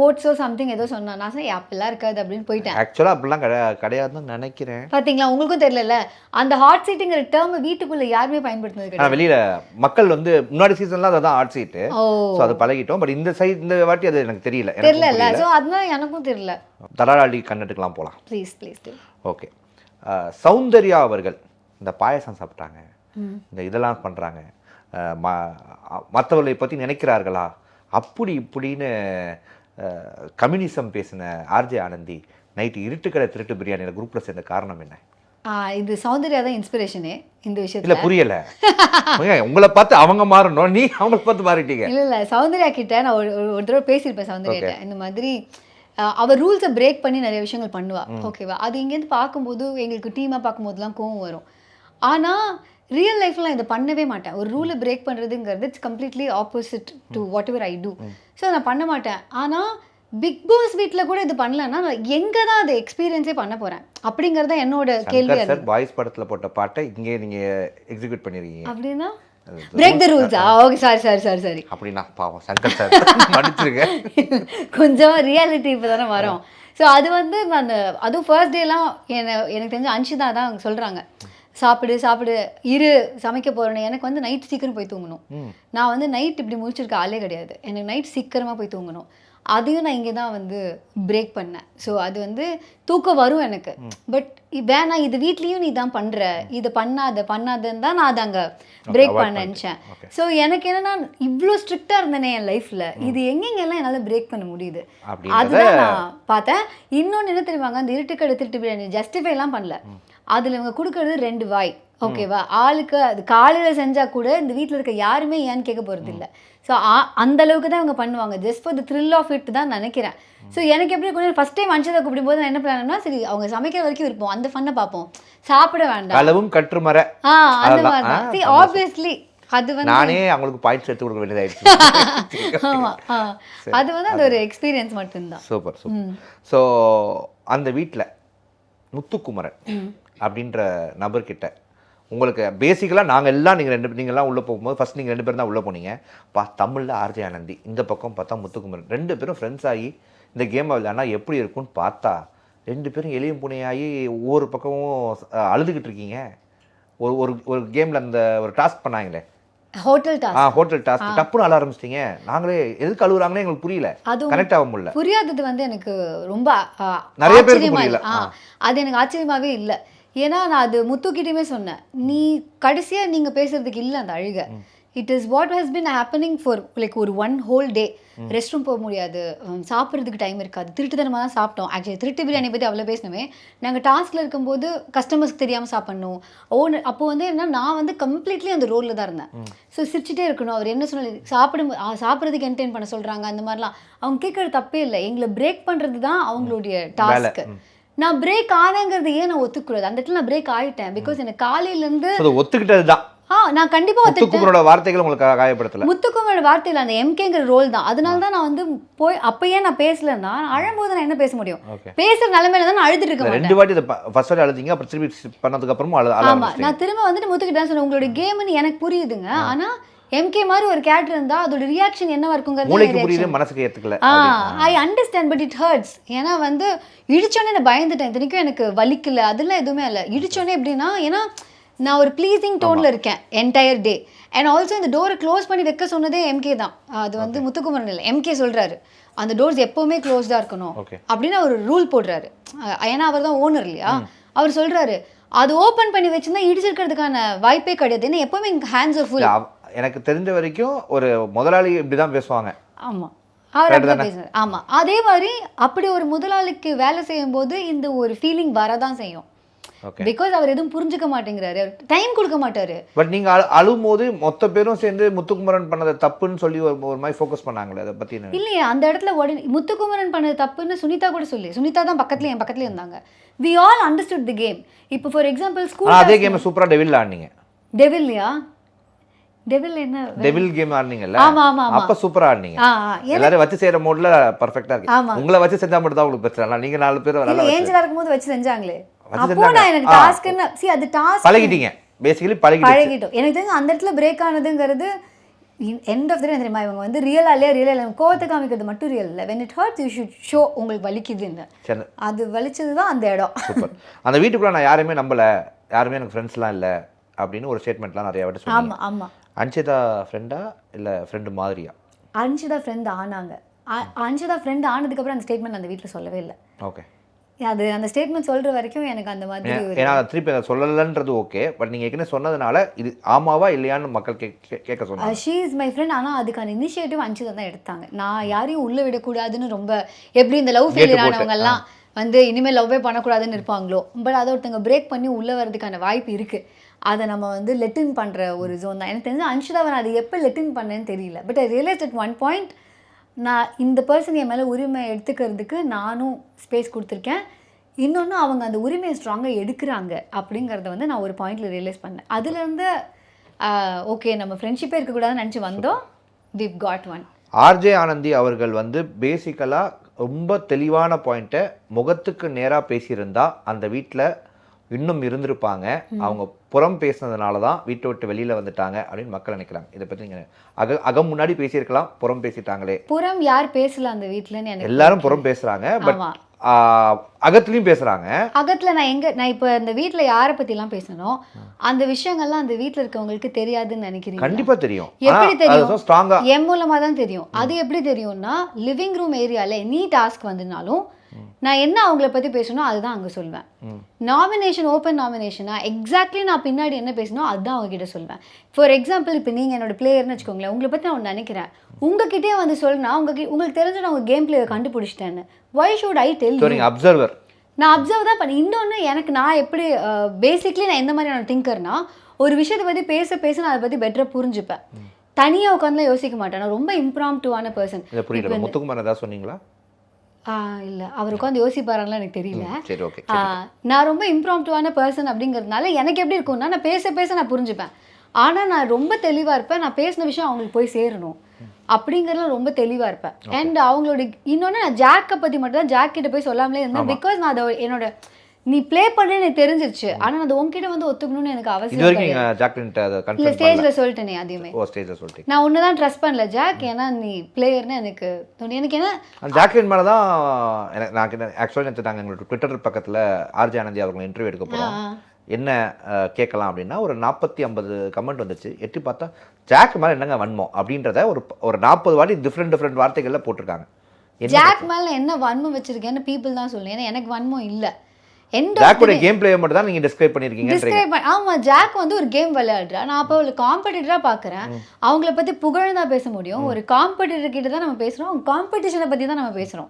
ஓட்ஸோ சம்திங் ஏதோ சொன்னான். நான் சொன்னேன் அப்பெல்லாம் இருக்காது அப்படின்னு போயிட்டேன். ஆக்சுவலா அப்படிலாம் கிடையாது கிடையாதுன்னு நினைக்கிறேன். பாத்தீங்களா? உங்களுக்கும் தெரியல அந்த ஹாட் சீட்டுங்கிற டேர்ம் வீட்டுக்குள்ள யாருமே பயன்படுத்தினது கிடையாது. வெளியில மக்கள் வந்து முன்னாடி சீசன்ல அதான் ஹாட் சீட்டு ஸோ அது பழகிட்டோம். பட் இந்த சைடு இந்த வாட்டி அது எனக்கு தெரியல. தெரியல. சோ அதனால எனக்கும் தெரியல. தடாலாடி கண்ணட்டுக்கெல்லாம் போகலாம் ப்ளீஸ் ப்ளீஸ் ஓகே சௌந்தர்யா அவர்கள் இந்த பாயசம் சாப்பிட்டாங்க. இந்த இதெல்லாம் பண்ணுறாங்க மற்றவர்களை பற்றி நினைக்கிறார்களா? அப்படி இப்படின்னு கம்யூனிசம் பேசின ஆர்ஜே ஆனந்தி நைட்டு இருட்டுக்கடை திருட்டு பிரியாணியில் குரூப்பில் சேர்ந்த காரணம் என்ன? இது சௌந்தர்யா தான் இன்ஸ்பிரேஷனே இந்த விஷயத்துல. புரியல. உங்களை பார்த்து அவங்க மாறணும். நீ அவங்கள பார்த்து மாறிட்டீங்க. இல்ல இல்ல சௌந்தர்யா கிட்ட நான் ஒரு ஒரு- தடவை பேசியிருப்பேன் சௌந்தர்யா இந்த மாதிரி அஹ், அவ ரூல்ஸை பிரேக் பண்ணி நிறைய விஷயங்கள் பண்ணுவா. ஓகேவா அது இங்கேருந்து பார்க்கும்போது எங்களுக்கு டீமா பார்க்கும்போதுலாம் கோவம் வரும். ஆனா ரியல் லைஃப்ல நான் இதை பண்ணவே மாட்டேன். ஒரு ரூலை பிரேக் பண்றதுங்கிறது it's completely opposite to whatever I do so நான் பண்ண மாட்டேன். ஆனா பிக் பாஸ் வீட்ல கூட இது பண்ணலன்னா நான் எங்க தான் அதை எக்ஸ்பீரியன்ஸே பண்ண போறேன்? அப்படிங்கறத என்னோட சங்கர் சார் பாய்ஸ் படத்தில் போட்ட பாட்டை இங்கே நீங்கள் எக்ஸிக்யூட் பண்ணிருக்கீங்க. அப்படின்னா? Break the rules okay sorry sorry sorry sorry அப்படின்னா பாவம் சங்கர் சார் மன்னிச்சிருக்கேன் (laughs) கொஞ்சம் ரியாலிட்டி இப்போ தானே வரோம். ஸோ அது வந்து நான் அதுவும் ஃபர்ஸ்ட் டேலாம் என்ன எனக்கு தெரிஞ்ச அன்ஷிதா தான் சொல்கிறாங்க சாப்பிடு சாப்பிடு இரு சமைக்க போகிறேன்னு எனக்கு வந்து நைட் சீக்கிரம் போய் தூங்கணும். நான் வந்து நைட் இப்படி முடிச்சிருக்க ஆளே கிடையாது. எனக்கு நைட் சீக்கிரமாக போய் தூங்கணும். அதையும் நான் இங்கே தான் வந்து பிரேக் பண்ணேன். ஸோ அது வந்து தூக்கம் வரும் எனக்கு. பட் வேணாம் இது வீட்லேயும் நீ தான் பண்ணுற இது பண்ணாத பண்ணாதன்னு தான் நான் அதை அங்கே பிரேக் பண்ண நினச்சேன். ஸோ எனக்கு என்னன்னா இவ்வளோ ஸ்ட்ரிக்டாக இருந்தேனே என் லைஃப்பில் இது எங்கெங்கெல்லாம் என்னால் பிரேக் பண்ண முடியுது? அதுதான் நான் பார்த்தேன். இன்னொன்று என்ன தெரியுமாங்க? அந்த இருட்டுக்கடை திருட்டு பிரியாணி ஜஸ்டிஃபைலாம் பண்ணல. அதில் இவங்க கொடுக்கறது ரெண்டு வாய். ஓகேவா? ஆளுக்கு அது காலையில் செஞ்சால் கூட இந்த வீட்டில் இருக்க யாருமே ஏன்னு கேட்க போகிறது இல்லை. ஸோ அந்த அளவுக்கு தான் இவங்க பண்ணுவாங்க. Just for the thrill of it தான் நினைக்கிறேன். ஸோ எனக்கு எப்படி கொஞ்சம் ஃபஸ்ட் டைம் அஞ்சதை கூப்பிடும்போது நான் என்ன பண்ணேன்னா சரி அவங்க சமைக்கிற வரைக்கும் இருப்போம் அந்த ஃபன்னை பார்ப்போம். சாப்பிட வேண்டாம். களவும் கற்றுமர ஆ அந்த மாதிரி தான். ஆ, See, obviously அது வந்து நானே அவங்களுக்கு பாயிண்ட்ஸ் எடுத்து கொடுக்க வேண்டியதாயிடுச்சு. (laughs) ஆமா ஆ. அது வந்து அந்த ஒரு எக்ஸ்பீரியன்ஸ் மட்டும்தான். சூப்பர் சூப்பர் ஸோ அந்த வீட்டில் முத்துக்குமரன். அப்படின்ற நபர்கிட்ட. உங்களுக்கு பேசிக்கலாக நாங்கள் எல்லாம் நீங்கள் ரெண்டு நீங்கள்லாம் உள்ளே போகும்போது ஃபர்ஸ்ட் நீங்கள் ரெண்டு பேரும் தான் உள்ளே போனீங்க. பா தமிழில் ஆர்ஜே ஆனந்தி இந்த பக்கம் பார்த்தா முத்துக்குமரன். ரெண்டு பேரும் ஃப்ரெண்ட்ஸ் ஆகி இந்த கேம் விளையாடினா எப்படி இருக்கும்னு பார்த்தா ரெண்டு பேரும் எளியும் புனையாகி ஒவ்வொரு பக்கமும் அழுதுகிட்டு இருக்கீங்க. ஒரு ஒரு ஒரு கேமில் அந்த ஒரு டாஸ்க் பண்ணாங்களே. ஹோட்டல் ஆ டாஸ்க் ஹோட்டல் டாஸ்க் டப்புன்னு அழ ஆரம்பிச்சிட்டீங்க நாங்களே எதுக்கு அழுகுறாங்கன்னு எங்களுக்கு புரியல. அதுவும் கனெக்ட் ஆக முடியல. புரியாதது வந்து எனக்கு ரொம்ப ஆ, நிறைய பேருக்கு புரியல. ஆ, அது எனக்கு ஆச்சரியமாவே இல்லை. ஏன்னா நான் அது முத்துக்கிட்டயுமே சொன்னேன். நீ கடைசியா நீங்க பேசுறதுக்கு இல்லை அந்த அழுக. It is what has been happening for like ஒரு one whole day rest room போக முடியாது. சாப்பிட்றதுக்கு டைம் இருக்காது. திருட்டுத்தனமாக தான் சாப்பிட்டோம். ஆக்சுவலி திருட்டு பிரியாணி பற்றி அவ்வளோ பேசினவே நாங்கள் டாஸ்கில் இருக்கும்போது கஸ்டமர்ஸ்க்கு தெரியாமல் சாப்பிட்ணும். ஓன் அப்போ வந்து என்ன நான் வந்து கம்ப்ளீட்லி அந்த ரோலில் தான் இருந்தேன். ஸோ சிரிச்சிட்டே இருக்கணும். அவர் என்ன சொன்னாரு? சாப்பிடும் சாப்பிட்றதுக்கு என்டர்டைன் பண்ண சொல்கிறாங்க அந்த மாதிரிலாம். அவங்க கேட்குறது தப்பே இல்லை. எங்களை பிரேக் பண்ணுறது தான் அவங்களுடைய டாஸ்க்கு நான் பிரேக் ஆனேங்கிறது ஏன் நான் ஒத்துக்கூடாது அந்த இடத்துல நான் பிரேக் ஆயிட்டேன். பிகாஸ் எனக்கு காலையிலேருந்து ஒத்துக்கிட்டது தான் நான் ஒத்துக்கிட்டேன். முத்துக்குமரோட வார்த்தைகள் உங்களுக்கு காயப்படுத்தல. முத்துக்குமரோட வார்த்தையில் அந்த எம்கேங்கிற ரோல் தான். அதனால தான் நான் வந்து போய் அப்பயே நான் பேசலன்னா அழும்போது நான் என்ன பேச முடியும். பேசுற நிலைமையில தான் நான் அழுதுட்டு இருக்க இந்த மாட்டேன். ரெண்டு வாட்டி இதை ஃபர்ஸ்ட் வாட்டி அழுதிங்க அப்புறம் திருப்பி பண்ணதுக்கு அப்புறமும் அழ ஆமா. நான் திரும்ப வந்துட்டு முத்துக்கிட்ட சொன்னேன். உங்களோட கேம்னு எனக்கு புரியுதுங்க. ஆனா எம்கே மாதிரி ஒரு கேரக்டர் இருந்தா அதோட ரியாக்ஷன் என்னவா இருக்குங்கிறது மூளைக்கு. புரியுது மனசுக்கு ஏத்துக்கல. I understand but it hurts ஏன்னா வந்து இடிச்சோன்னே நான் பயந்துட்டேன். இத்தனைக்கும் எனக்கு வலிக்கல அதெல்லாம் எதுவுமே இல்லை. இடிச்சோன்னே எப்படின்னா ஏன்னா நான் ஒரு ப்ளீசிங் டோன்ல இருக்கேன் என்டையர் டே அண்ட் ஆல்சோ இந்த டோரை க்ளோஸ் பண்ணி வைக்க சொன்னதே எம்கே தான். அது வந்து முத்துக்குமரன் இல்லை எம்கே சொல்றாரு. அந்த டோர்ஸ் எப்பவுமே க்ளோஸ்டாக இருக்கணும். அப்படின்னு அவர் ரூல் போடுறாரு. ஏன்னா அவர் தான் ஓனர் இல்லையா? அவர் சொல்றாரு அது ஓப்பன் பண்ணி வச்சிருந்தா இடிச்சிருக்கிறதுக்கான வாய்ப்பே கிடையாது. ஏன்னா எப்பவுமே ஹேண்ட்ஸ் ஆஃப் ஃபுல் எனக்கு தெரிஞ்ச வரைக்கும் ஒரு முதலாளி இப்படிதான் பேசுவாங்க. ஆமா. அவர் Correct அப்படிதான் தானே? பேசுறாரு ஆமா. அதே மாதிரி அப்படி ஒரு முதலாளிக்கு வேலை செய்யும் போது இந்த ஒரு ஃபீலிங் வரதான் செய்யும். பிகாஸ் அவர் எதுவும் புரிஞ்சுக்க மாட்டேங்கிறாரு. டைம் கொடுக்க மாட்டாரு. பட் நீங்க அழு அழும் போது மொத்த பேரும் சேர்ந்து முத்துக்குமரன் பண்ணதை தப்புன்னு சொல்லி ஒரு ஒரு மாதிரி ஃபோக்கஸ் பண்ணாங்களே அதை பத்தி இல்லையே அந்த இடத்துல உடனே முத்துக்குமரன் பண்ணது தப்புன்னு சுனிதா கூட சொல்லி. சுனிதா தான் பக்கத்துல என் பக்கத்துல இருந்தாங்க. We all understood the game இப்போ ஃபார் எக்ஸாம்பிள் ஸ்கூல் அதே கேம் சூப்பரா டெவில் ஆடினீங்க. டெவில்லையா டெவில் என்ன? டெவில் கேம் ஆடினீங்கல்ல? ஆமா ஆமா ஆமா. அப்ப சூப்பரா ஆடினீங்க. எல்லாரும் வச்சு செய்யற மோட்ல பர்ஃபெக்ட்டா ஆமா. இருக்கு. உங்களை வச்சு செஞ்சா மட்டும் தான் உங்களுக்கு பிரச்சனை. நீங்க நாலு பேர் நல்லா ஏஞ்சலா இருக்கும்போது வச்சு செஞ்சாங்களே. அப்போ. நான் எனக்கு ஆ. டாஸ்க்னு சி அது டாஸ்க் பழகிட்டீங்க. பேசிக்கலி பழகிட்டீங்க பழகிட்டோம். எனக்கு தெரிஞ்சு அந்த இடத்துல பிரேக் ஆனதுங்கிறது எண்ட் ஆஃப் த தெரியுமா இவங்க வந்து ரியலா இல்லையா ரியலா இல்லை கோவத்தை காமிக்கிறது மட்டும் ரியல் இல்லை. When it hurts you should show உங்களுக்கு வலிக்குதுன்னு சரி. அது வலிச்சது தான் அந்த இடம். சூப்பர் அந்த வீட்டுக்குள்ள நான் யாரையுமே நம்பல. யாருமே எனக்கு ஃப்ரெண்ட்ஸ்லாம் இல்ல. அப்படின்னு ஒரு ஸ்டேட்மெண்ட்லாம் நிறைய வாட்டி சொன்னீங்க. ஆமா. ஆமா அன்சிதா ஃப்ரெண்டா இல்ல ஃப்ரெண்டு மாதிரியா? அன்ஷிதா ஃப்ரெண்ட் ஆனாங்க. அன்ஷிதா ஃப்ரெண்ட் ஆனதுக்கப்புறம் அந்த ஸ்டேட்மெண்ட் அந்த வீட்டில் சொல்லவே இல்லை. ஓகே. அது அந்த ஸ்டேட்மெண்ட் சொல்ற வரைக்கும் எனக்கு அந்த மாதிரி ஏன்னா அதை திருப்பி அதை சொல்லலைன்றது ஓகே. பட் நீங்க ஏற்கனவே சொன்னதுனால இது ஆமாவா இல்லையான்னு மக்கள் கேட்க சொன்னாங்க. ஷீ இஸ் மை ஃப்ரெண்ட் ஆனால் அதுக்கான இனிஷியேட்டிவ் அன்ஷிதா தான் எடுத்தாங்க. நான் யாரையும் உள்ளே விடக்கூடாதுன்னு ரொம்ப எப்படி இந்த லவ் ஃபெயிலியர் போட்டு, ஆனவங்க எல்லாம் வந்து இனிமேல் லவ்வே பண்ணக்கூடாதுன்னு இருப்பாங்களோ? பட் அதை ஒருத்தங்க பிரேக் பண்ணி உள்ளே வர்றதுக்கான வாய்ப்பு இருக்கு. அதை நம்ம வந்து லெட்டின் பண்ணுற ஒரு ஜோன் தான். எனக்கு தெரிஞ்சு அன்ஷிதாவை நான் அதை எப்போ லெட்டின் பண்ணேன்னு தெரியல. But I realise at one point நான் இந்த பர்சன் என் மேலே உரிமை எடுத்துக்கிறதுக்கு நானும் ஸ்பேஸ் கொடுத்துருக்கேன். இன்னொன்று அவங்க அந்த உரிமையை ஸ்ட்ராங்காக எடுக்கிறாங்க அப்படிங்கிறத வந்து நான் ஒரு பாயிண்டில் ரியலைஸ் பண்ணேன். அதுலேருந்து ஓகே நம்ம ஃப்ரெண்ட்ஷிப்பே இருக்கக்கூடாதுன்னு நினச்சி வந்தோம். We've God one RJ Anandhi அவர்கள் வந்து பேசிக்கலாக ரொம்ப தெளிவான பாயிண்ட்டை முகத்துக்கு நேராக பேசியிருந்தா அந்த வீட்டில் இன்னும் இருந்திருப்பாங்க. அவங்க புறம் பேசுனதுனால தான் வீட்டை விட்டு வெளியில வந்துட்டாங்க அப்படின்னு மக்கள் நினைக்கிறாங்க. இதை பத்தி நீங்க அக அகம் முன்னாடி பேசியிருக்கலாம் புறம் பேசிட்டாங்களே. புறம் யார் பேசல அந்த எனக்கு எல்லாரும் புறம் பேசுறாங்க பட் அகத்துலயும் பேசுறாங்க. அகத்துல நான் எங்க நான் இப்போ இந்த வீட்ல யாரை பத்திலாம் பேசணும் அந்த விஷயங்கள்லாம் அந்த வீட்ல இருக்கவங்களுக்கு தெரியாதுன்னு நினைக்கிறீங்க கண்டிப்பா தெரியும். எப்படி தெரியும்? என் மூலமா தான் தெரியும். அது எப்படி தெரியும்னா லிவிங் ரூம் ஏரியால எனி டாஸ்க் வந்தனாலும் நான் என்ன அவங்கள பத்தி பேசணும் அதுதான் அங்க சொல்வேன். நாமினேஷன் ஓப்பன் நாமினேஷனா எக்ஸாக்ட்லி நான் பின்னாடி என்ன பேசணும் அதுதான் அவங்க கிட்ட சொல்வேன். ஃபார் எக்ஸாம்பிள் இப்போ நீங்க என்னோட பிளேயர்னு வச்சுக்கோங்களேன் உங்களை பத்தி நான் நினைக்கிறேன். உங்ககிட்டயே வந்து சொல்லணும் உங்க உங்களுக்கு தெரிஞ்ச நான் உங்க கேம் பிளேயை கண்டுபிடிச்சிட்டேன்னு. Why should I tell observer நான் அப்சர்வ் தான் பண்ணேன். இன்னொன்று எனக்கு நான் எப்படி பேசிக்லி நான் எந்த மாதிரியான திங்கர்னா ஒரு விஷயத்தை பற்றி பேச பேச நான் அதை பற்றி பெட்டராக புரிஞ்சுப்பேன். தனியாக உட்காந்துலாம் யோசிக்க மாட்டேன். நான் ரொம்ப இம்ப்ராம்டிவான பர்சன் புரியல முத்துக்குமார் ஏதாவது சொன்னீங்களா? இல்லை. அவர் உட்காந்து யோசிப்பாராங்களா எனக்கு தெரியல. சரி ஓகே நான் ரொம்ப இம்ப்ராம்டிவான பர்சன் அப்படிங்கிறதுனால எனக்கு எப்படி இருக்கும்னா நான் பேச பேச நான் புரிஞ்சுப்பேன். ஆனால் நான் ரொம்ப தெளிவாக இருப்பேன். நான் பேசின விஷயம் அவங்களுக்கு போய் சேரணும். அப்படிங்கிறதுல ரொம்ப தெளிவாக இருப்பேன். அண்ட் அவங்களோட இன்னொன்று நான் ஜாக்கை பற்றி மட்டும் தான் ஜாக் கிட்ட போய் சொல்லாமலே இருந்தேன். பிகாஸ் நான் அதை என்னோட நீ ப்ளே பண்ண எனக்கு தெரிஞ்சிருச்சு. ஆனால் அது உங்ககிட்ட வந்து ஒத்துக்கணும்னு எனக்கு இது அவசியம் ஜாக்லின்ட்ட அதை இல்லை ஸ்டேஜில் சொல்லிட்டேனே அதையுமே ஓ ஸ்டேஜில் சொல்லிட்டீங்க நான் ஒன்று தான் ட்ரஸ்ட் பண்ணல ஜாக். ஏன்னா நீ பிளேயர்னு எனக்கு தோணு எனக்கு என்ன? அந்த ஜாக்லின் மேலே தான் எனக்கு நான் ஆக்சுவலாக நேற்று நாங்கள் எங்களோட ட்விட்டர் பக்கத்தில் ஆர்ஜே ஆனந்தி அவங்களை இன்டர்வியூ எடுக்க போகிறோம் ஆ. என்ன கேட்கலாம் அப்படின்னா ஒரு நாற்பத்தி ஐம்பது கமெண்ட் வந்துச்சு. எட்டி பார்த்தா ஜாக் மேலே என்னங்க வன்மம்? அப்படின்றத ஒரு ஒரு நாற்பது வாட்டி டிஃப்ரெண்ட் டிஃப்ரெண்ட் வார்த்தைகளில் போட்டிருக்காங்க. ஜாக் மேல என்ன வன்மம் வச்சிருக்கேன்னு பீப்புள் தான் சொல்லுவேன் ஏன்னா எனக்கு வன்மம் இல்ல. ஜாக்கோட கேம் பிளேயை மட்டும் தான் நீங்கள் டிஸ்கிரைப் பண்ணியிருக்கீங்கன்றீங்க டிஸ்கிரைப் ஜாக் வந்து ஒரு கேம் விளையாடுறா. நான் அப்போ அவளை காம்படிட்டரா பாக்குறேன். அவங்கள பத்தி புகழ்ந்தா பேச முடியும். ஒரு காம்படிட்டர் கிட்ட தான் நம்ம பேசுறோம். அவங்க காம்படிஷனை பத்தி தான் நம்ம பேசுறோம்.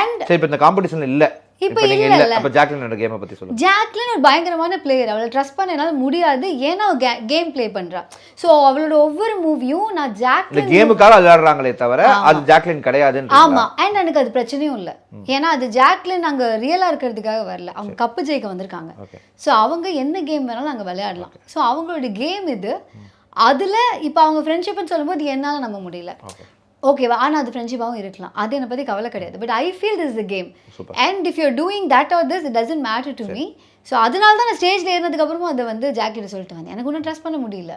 அண்ட் சரி இப்போ இந்த காம்படிஷன் இல்லை. இப்ப. இல்லை அப்போ ஜாக்லினோட கேமை பற்றி சொல்லுங்கள் ஜாக்லின் ஒரு பயங்கரமான பிளேயர் அவளை ட்ரஸ்ட் பண்ண என்னால முடியாது. ஏன்னா கேம் ப்ளே பண்றா. ஸோ அவளோட ஒவ்வொரு மூவியும் நான் ஜாக்லின் கேமுக்காக விளையாடுறாங்களே தவிர அது ஜாக்லின் கிடையாதுன்னு ஆமா. அண்ட் எனக்கு அது பிரச்சனையும் இல்ல. ஏன்னா அது ஜாக்லின் அங்க ரியலா இருக்கிறதுக்காக வரல. அவங்க கப்பு ஜெயிக்க வந்திருக்காங்க. ஸோ அவங்க என்ன கேம் வேணாலும் அங்க விளையாடலாம். ஸோ அவங்களோட கேம் இது. அதுல இப்போ அவங்க ஃப்ரெண்ட்ஷிப்னு சொல்லும்போது என்னால நம்ப முடியல. ஓகேவா ஆனா அது ஃப்ரெண்ட்ஷிப்பாகவும் இருக்கலாம். அது என்னை பத்தி கவலை கிடையாது. But I feel this the game. And if you're doing that or this it doesn't matter to me so அதனால தான் நான் ஸ்டேஜில் ஏறினதுக்கு அப்புறமும் அதை வந்து ஜாக்கெட்டை சொல்லிட்டு வந்தேன். எனக்கு ஒன்றும் ட்ரெஸ் பண்ண முடியல.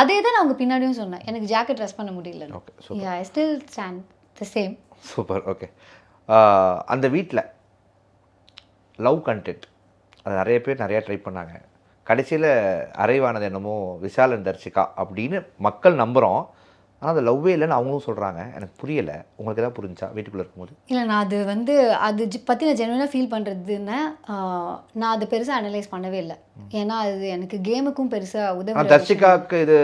அதே தான் நான் அவங்க பின்னாடியும் சொன்னேன். எனக்கு ஜாக்கெட் ட்ரெஸ் பண்ண முடியல. Okay, I still stand the same super okay அந்த வீட்டில் லவ் கண்டென்ட் அது நிறைய பேர் நிறையா ட்ரை பண்ணாங்க. கடைசியில் அரைவானது என்னமோ விஷாலன் தர்ஷிகா அப்படின்னு மக்கள் நம்புகிறோம் ஆனால் அது லவ்வே இல்லைன்னு அவங்களும் சொல்கிறாங்க எனக்கு புரியலை. உங்களுக்கு எதாவது புரிஞ்சா வீட்டுக்குள்ளே இருக்கும்போது. இல்லை நான் அது வந்து அது பத்தி நான் ஜென்வனாக ஃபீல் பண்ணுறதுன்னு நான் அது பெருசாக அனலைஸ் பண்ணவே இல்லை. ஏன்னா அது எனக்கு கேமுக்கும் பெருசாக உதவி தர்ஷிகாவுக்கு இது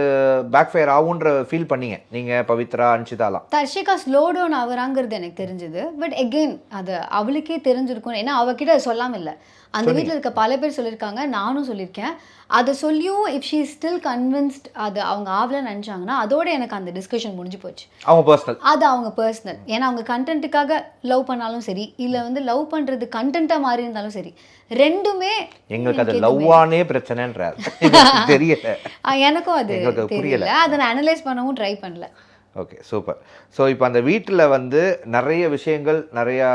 பேக் ஃபயர் ஆகுன்ற ஃபீல் பண்ணீங்க. நீங்கள் பவித்ரா அன்ஷிதாலாம். தர்ஷிகா ஸ்லோ டவுன் ஆகுறாங்கிறது எனக்கு தெரிஞ்சது. பட் எகெயின் அது அவளுக்கே தெரிஞ்சிருக்கும் ஏன்னா அவகிட்ட அது சொல்லாம இல்லை. அந்த வீட்டில் இருக்க பல பேர் சொல்லியிருக்காங்க நானும் சொல்லியிருக்கேன். அதை சொல்லியும் இஃப் ஷீ ஸ்டில் கன்வின்ஸ்ட் அது அவங்க ஆவலன்னு நினச்சாங்கன்னா அதோட எனக்கு அந்த டிஸ்கஷன் முடிஞ்சு போச்சு. அவங்க பர்சனல் அது அவங்க பர்சனல் ஏன்னா அவங்க கண்டென்ட்டுக்காக லவ் பண்ணாலும் சரி இல்லை வந்து லவ் பண்ணுறது கண்டென்ட்டாக மாறி இருந்தாலும் சரி ரெண்டுமே எங்களுக்கு அது லவ்வானே பிரச்சனைன்றார். தெரியல. எனக்கும் அது புரியல. அதை நான் அனலைஸ் பண்ணவும் ட்ரை பண்ணல. ஓகே சூப்பர் ஸோ இப்போ அந்த வீட்டில் வந்து நிறைய விஷயங்கள் நிறையா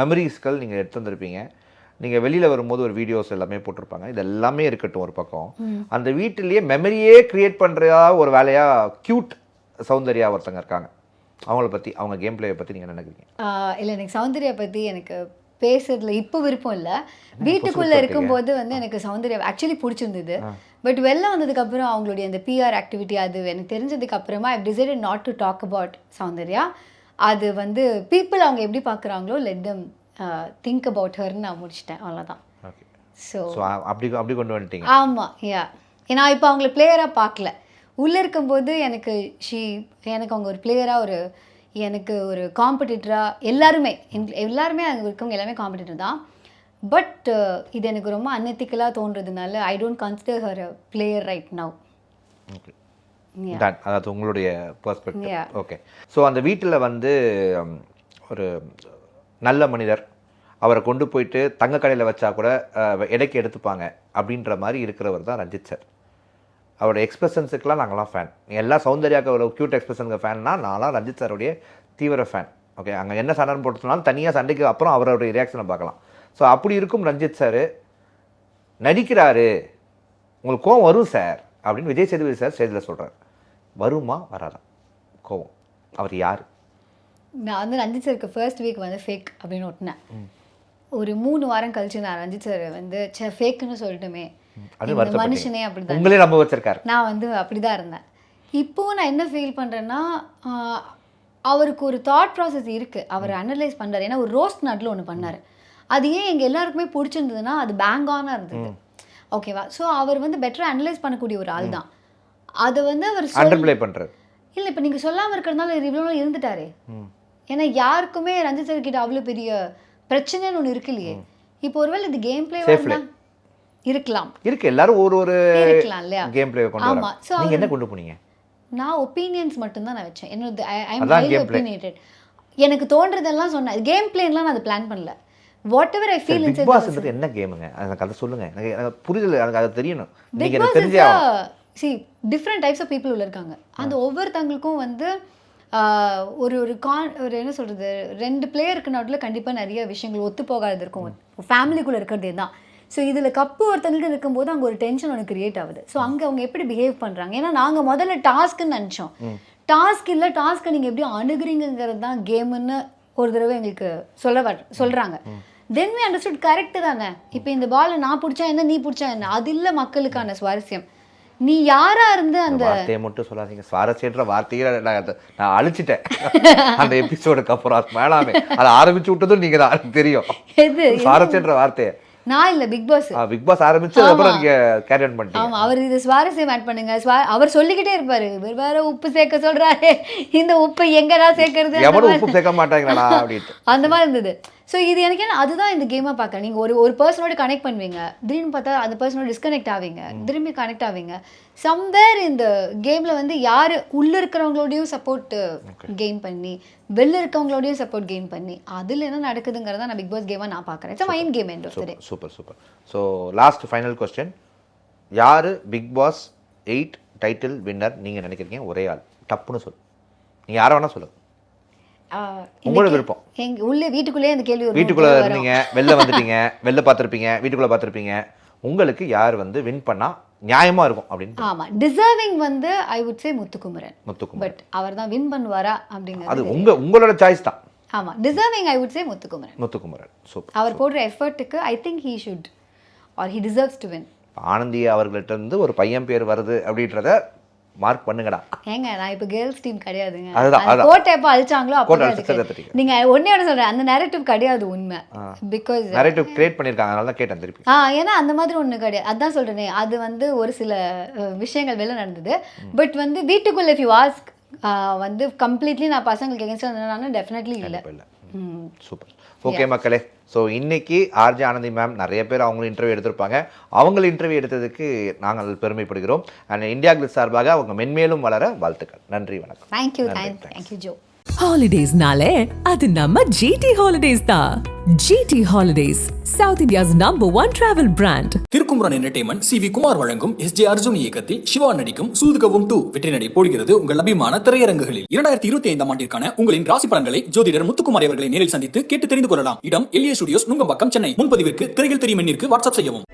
மெமரிஸ்கள் நீங்கள் எடுத்து வந்திருப்பீங்க. நீங்கள் வெளியில் வரும்போது ஒரு வீடியோஸ் எல்லாமே போட்டிருப்பாங்க. இது எல்லாமே இருக்கட்டும் ஒரு பக்கம். அந்த வீட்டிலேயே மெமரியே கிரியேட் பண்ணுறதா ஒரு வேலையாக க்யூட் சௌந்தர்யா ஒருத்தங்க இருக்காங்க. அவங்கள பற்றி அவங்க கேம் பிளேயை பற்றி நீங்கள் நினைக்கிறீங்க? இல்லை எனக்கு சௌந்தர்யா பற்றி எனக்கு பேசுறதுல இப்போ விருப்பம் இல்லை. வீட்டுக்குள்ளே இருக்கும்போது வந்து எனக்கு சௌந்தர்யா ஆக்சுவலி பிடிச்சிருந்தது. பட் வெளில வந்ததுக்கப்புறம் அவங்களுடைய அந்த பிஆர் ஆக்டிவிட்டி அது எனக்கு தெரிஞ்சதுக்கு அப்புறமா I decided not to talk about Soundarya. அது வந்து பீப்புள் அவங்க எப்படி பார்க்குறாங்களோ லெட் தம் திங்க் அபவுட் ஹர்னு நான் முடிச்சிட்டேன். அவ்வளோதான் ஸோ அப்படி அப்படி கொண்டு வந்துட்டீங்க. ஆமாம் யா நான் இப்போ அவங்கள பிளேயராக பார்க்கல. உள்ளே இருக்கும்போது எனக்கு ஷீ எனக்கு அவங்க ஒரு பிளேயராக ஒரு எனக்கு ஒரு காம்படிட்டராக எல்லாருமே எல்லாருமே அங்கே இருக்கவங்க எல்லாமே காம்படிட்டர் தான். பட் இது எனக்கு ரொம்ப அன்எத்திக்கலாக தோன்றதுனால I don't consider her player right now okay done அதாவது உங்களுடைய. பர்ஸ்பெக்டிவ் ஓகே ஸோ அந்த வீட்டில் வந்து ஒரு நல்ல மனிதர். அவரை கொண்டு போயிட்டு தங்க கடையில் வச்சா கூட அஹ், எடைக்கு எடுத்துப்பாங்க. அப்படின்ற மாதிரி இருக்கிறவர் தான் ரஞ்சித் சார். அவரோட எக்ஸ்பிரஷன்ஸுக்கெலாம் நாங்களாம் ஃபேன் எல்லா சௌந்தர்யாக்கு ஒரு க்யூட் எக்ஸ்பிரஷனுக்கு ஃபேன்னா நான்லாம் ரஞ்சித் சாருடைய தீவிர ஃபேன் ஓகே அங்கே என்ன சண்டைன்னு போட்டு சொன்னாலும் தனியாக சண்டைக்கு அப்புறம் அவருடைய ரியாக்ஷனை பார்க்கலாம். ஸோ அப்படி இருக்கும் ரஞ்சித் சார். நடிக்கிறாரு. உங்களுக்கு கோவம் வரும் சார். அப்படின்னு விஜய் சேதுபதி சார் ஸ்டேஜில் சொல்கிறார் வருமா வராதா? கோவம் அவர் யார்? நான் வந்து ரஞ்சித் சருக்கு ஃபர்ஸ்ட் வீக் வந்து ஃபேக் அப்படின்னு ஒட்டினேன். ஒரு மூணு வாரம் கழிச்சு நான் ரஞ்சித் சார் வந்து சே ஃபேக்குன்னு சொல்லட்டுமே. மனுஷனே அப்படிதான். உங்களே நம்ப வச்சிருக்காரு. நான் வந்து அப்படி தான் இருந்தேன். இப்போவும் நான் என்ன ஃபீல் பண்ணுறேன்னா அவருக்கு ஒரு தாட் ப்ராசஸ் இருக்குது அவர் அனலைஸ் பண்ணுறாரு ஏன்னா ஒரு ரோஸ்ட் நாட்டில் ஒன்று பண்ணார். அது ஏன் எங்கள் எல்லாருக்குமே பிடிச்சிருந்ததுன்னா அது பேங்கானாக இருந்தது. ஓகேவா ஸோ அவர் வந்து பெட்டராக அனலைஸ் பண்ணக்கூடிய ஒரு ஆள் தான் அதை வந்து அவர் அண்டர் ப்ளே பண்ணுறாரு இல்லை இப்போ நீங்கள் சொல்லாமல் இருக்கிறதுனால இவ்வளோ நாள் இருந்துட்டாரே. ஏன்னா யாருக்குமே ரஞ்சித் சார் கிட்ட அவ்வளோ பெரிய பிரச்சனைன்னு ஒன்று இருக்கு இல்லையே இப்போ ஒருவேளை இது கேம் பிளே இருக்கலாம். இருக்கு எல்லாரும் ஒரு ஒரு இருக்கலாம் இல்லையா? கேம் பிளே கொண்டு ஆமா. So நீங்க என்ன கொண்டு போனீங்க? நான் ஒப்பீனியன்ஸ் மட்டும்தான் நான் வச்சேன். என்னோட ஐ அதான் ஹைலி. ஒப்பீனியேட்டட் எனக்கு தோன்றதெல்லாம் சொன்னேன் கேம் பிளேன்லாம் நான் அதை பிளான் பண்ணல. வாட் எவர் ஐ ஃபீல் பாஸ்ன்றது என்ன கேமுங்க எனக்கு அதை சொல்லுங்க. எனக்கு புரிதல் எனக்கு அது தெரியணும். நீங்க தெரிஞ்சே. See different types of people உள்ள இருக்காங்க. அந்த ஒவ்வொருத்தங்களுக்கும் வந்து ஒரு ஒரு கான் ஒரு என்ன சொல்கிறது ரெண்டு பிளேயருக்கு நடுவில் கண்டிப்பாக நிறைய விஷயங்கள் ஒத்து போகாதது இருக்கும் ஃபேமிலிக்குள்ளே இருக்கிறதே தான் ஸோ இதில் கப்பு ஒருத்தங்களுக்கு இருக்கும்போது அங்கே ஒரு டென்ஷன் ஒன்று கிரியேட் ஆகுது. ஸோ அங்கே அவங்க எப்படி பிஹேவ் பண்ணுறாங்க ஏன்னா நாங்கள் முதல்ல டாஸ்க்குன்னு நினச்சோம். டாஸ்க் இல்லை டாஸ்க்கை நீங்கள் எப்படி அணுகுறீங்கிறது தான் கேமுன்னு ஒரு தடவை எங்களுக்கு சொல்ல வர சொல்கிறாங்க தென் we அண்டர்ஸ்டுட் கரெக்டு தானே. இப்போ இந்த பாலை நான் பிடிச்சா என்ன நீ பிடிச்சா என்ன? அது இல்லை மக்களுக்கான சுவாரஸ்யம். நீ யாரா இருந்து அந்த வார்த்தையை மட்டும் சொல்லாதீங்க. சுவாரஸ்யன்ற வார்த்தையை நான் நான் அழிச்சிட்டேன். (laughs) அந்த எபிசோடுக்கு அப்புறம் அது வேணாமே அதை ஆரம்பிச்சு விட்டதும் நீங்க தான். தெரியும். எது? சுவாரஸ்யன்ற வார்த்தையை. நான் இல்லை பிக் பாஸ் பிக் பாஸ் ஆரம்பிச்சு அப்புறம் நீங்க கேரி ஆன் பண்ணிட்டீங்க. ஆமா அவர் இது சுவாரஸ்யம் ஆட் பண்ணுங்க. அவர் சொல்லிக்கிட்டே இருப்பாரு. இவர் வேற உப்பு சேர்க்க சொல்றாரு. இந்த உப்பு எங்கடா சேர்க்கறது? எவனும். உப்பு சேர்க்க மாட்டாங்களா அப்படின்ட்டு. அந்த மாதிரி இருந்தது. ஸோ இது எனக்கு என்ன அதுதான் இந்த கேமாக பார்க்க நீங்கள் ஒரு ஒரு பர்சனோட கனெக்ட் பண்ணுவீங்க. திடீர்னு பார்த்தா அந்த பர்சனோட டிஸ்கனெக்ட் ஆவீங்க. திரும்பி கனெக்ட் ஆவீங்க. சம்வேர் இந்த கேமில் வந்து யார் உள்ளே இருக்கிறவங்களோடையும் சப்போர்ட் கெயின் பண்ணி வெளில இருக்கவங்களோடையும் சப்போர்ட் கெயின் பண்ணி அதில் என்ன நடக்குதுங்கிறத நான் பிக் பாஸ் கேமாக நான் பார்க்குறேன். It's mind game of super super so last final question யார் Bigg Boss eight title winner நீங்கள் நினைக்கிறீங்க? ஒரே ஆள். டப்புன்னு சொல்லு. நீங்கள் யாரை வேணால் சொல்லுங்க உங்களோட விருப்பம். எங்க உள்ளே வீட்டுக்குள்ளேயே அந்த கேள்வி வீட்டுக்குள்ளே இருந்தீங்க வெளில (laughs) வந்துட்டீங்க வெளில பார்த்துருப்பீங்க வீட்டுக்குள்ளே பார்த்துருப்பீங்க. உங்களுக்கு யார் வந்து வின் பண்ணால் நியாயமாக இருக்கும் அப்படின்னு ஆமா டிசர்விங் வந்து I would say Muthukumaran. Muthukumar but அவர் தான் வின் பண்ணுவாரா அது அப்படிங்கிறது உங்க உங்களோட சாய்ஸ் தான். ஆமா deserving I would say Muthukumaran. Muthukumaran super அவர் போடுற எஃபர்ட்டுக்கு I think he should or he deserves to win Anandhi அவர்கள்ட்ட இருந்து ஒரு பையன் பேர் வருது அப்படின்றத மார்க் பண்ணுங்கடா. ஏங்க நான் இப்போ கேர்ள்ஸ் டீம் கிடையாதுங்க. அதுதான். கோட்டை எப்போ அழிச்சாங்களோ அப்போ. நீங்க ஒன்னே ஒன்று சொல்றேன். அந்த நேரட்டிவ் கிடையாது உண்மை. பிகாஸ் நரேட்டிவ் கிரியேட் பண்ணியிருக்காங்க. அதனால தான் கேட்டேன் திருப்பி. ஆ ஏன்னா அந்த மாதிரி ஒண்ணு கிடையாது. அதான் சொல்றேனே அது வந்து ஒரு சில விஷயங்கள் வெளில நடந்தது. பட் வந்து வீட்டுக்குள்ள இஃப் யூ ஆஸ்க் வந்து கம்ப்ளீட்லி நான் பசங்களுக்கு எகென்ஸ்டாக இருந்தேன்னா டெஃபினெட்லி இல்லை. சூப்பர். ஓகே மக்களே. ஸோ இன்னைக்கு ஆர்ஜே ஆனந்தி மேம் நிறைய பேர் அவங்களும் இன்டர்வியூ எடுத்திருப்பாங்க. அவங்களும் இன்டர்வியூ எடுத்ததுக்கு நாங்கள் பெருமைப்படுகிறோம். அண்ட் இந்தியா கிளிஸ் சார்பாக அவங்க மென்மேலும் வளர வாழ்த்துக்கள். நன்றி வணக்கம். தேங்க்யூ. தேங்க்யூ ஜோ ஹாலிடேஸ்னாலே அது நம்ம ஜிடி ஹாலிடேஸ் தான் GT holidays south India's number one travel brand Thirukumaran entertainment C V Kumar வழங்கும் எஸ் ஜே அர்ஜுன் இயக்கத்தில் சிவா நடிக்கும் சூதுகவும் டூ வெற்றி நடை போடுகிறது உங்கள் அபிமான திரையரங்குகளில். இரண்டாயிரத்தி இருபத்தி ஐந்தாம் ஆண்டிற்கான உங்களின் ராசி பலன்களை ஜோதிடர் முத்துக்குமார் அவர்களை நேரில் சந்தித்து கேட்டு தெரிந்து கொள்ளலாம். இடம் L A studios Nungambakkam Chennai. முன்பதிவிற்கு திரையில் தெரியும் எண்ணிற்கு வாட்ஸ்அப் செய்யவும்.